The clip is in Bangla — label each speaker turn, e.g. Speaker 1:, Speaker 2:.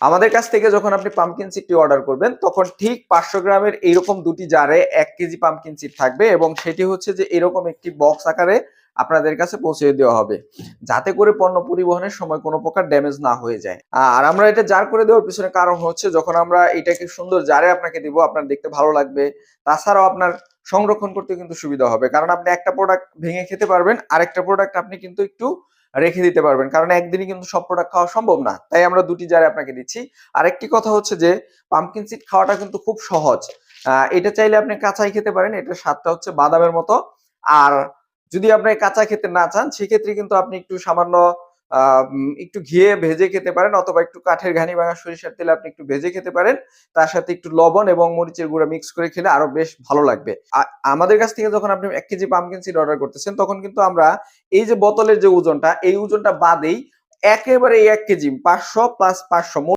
Speaker 1: আমাদের কাছ থেকে যখন আপনি পাম্পকিন সিডটি অর্ডার করবেন, তখন ঠিক পাঁচশো গ্রামের এইরকম দুটি জারে এক কেজি পাম্পকিন সিড থাকবে এবং সেটি হচ্ছে যে এরকম একটি বক্স আকারে আপনাদের কাছে পৌঁছে দেওয়া হবে। যাতে করে পণ্য পরিবহনের সময় কোনো প্রকার ড্যামেজ না হয়ে যায়। আর আমরা এটা জার করে দেওয়ার পিছনে কারণ হচ্ছে যখন আমরা এটাকে সুন্দর জারে আপনাকে দিব, আপনার দেখতে ভালো লাগবে। তাছাড়াও আপনার সংরক্ষণ করতে কিন্তু সুবিধা হবে। কারণ আপনি একটা প্রোডাক্ট ভেঙে খেতে পারবেন, আরেকটা প্রোডাক্ট আপনি কিন্তু একটু রেখে দিতে পারবেন। কারণ একদিনই কিন্তু সব প্রোডাক্ট খাওয়া সম্ভব না। তাই আমরা দুটি জারে আপনাকে দিচ্ছি। আরেকটি কথা হচ্ছে যে পাম্পকিন সিড খাওয়াটা কিন্তু খুব সহজ। এটা চাইলে আপনি কাঁচাই খেতে পারেন। এটার স্বাদটা হচ্ছে বাদামের মতো। আর যদি আপনি কাঁচা খেতে না চান, সেক্ষেত্রে কিন্তু আপনি একটু সামান্য একটু ঘিয়ে ভেজে খেতে পারেন অথবা একটু কাঠের ঘানি ভাঙা সরিষার তেলে আপনি একটু ভেজে খেতে পারেন। তার সাথে একটু লবণ এবং মরিচের গুঁড়া মিক্স করে খেলে আরও বেশ ভালো লাগবে। আমাদের কাছ থেকে যখন আপনি এক কেজি পাম্পকিন সিড অর্ডার করতেছেন, তখন কিন্তু আমরা এই যে বোতলের যে ওজনটা, এই ওজনটা বাদেই একেবারে এক কেজি, পাঁচশো প্লাস পাঁচশো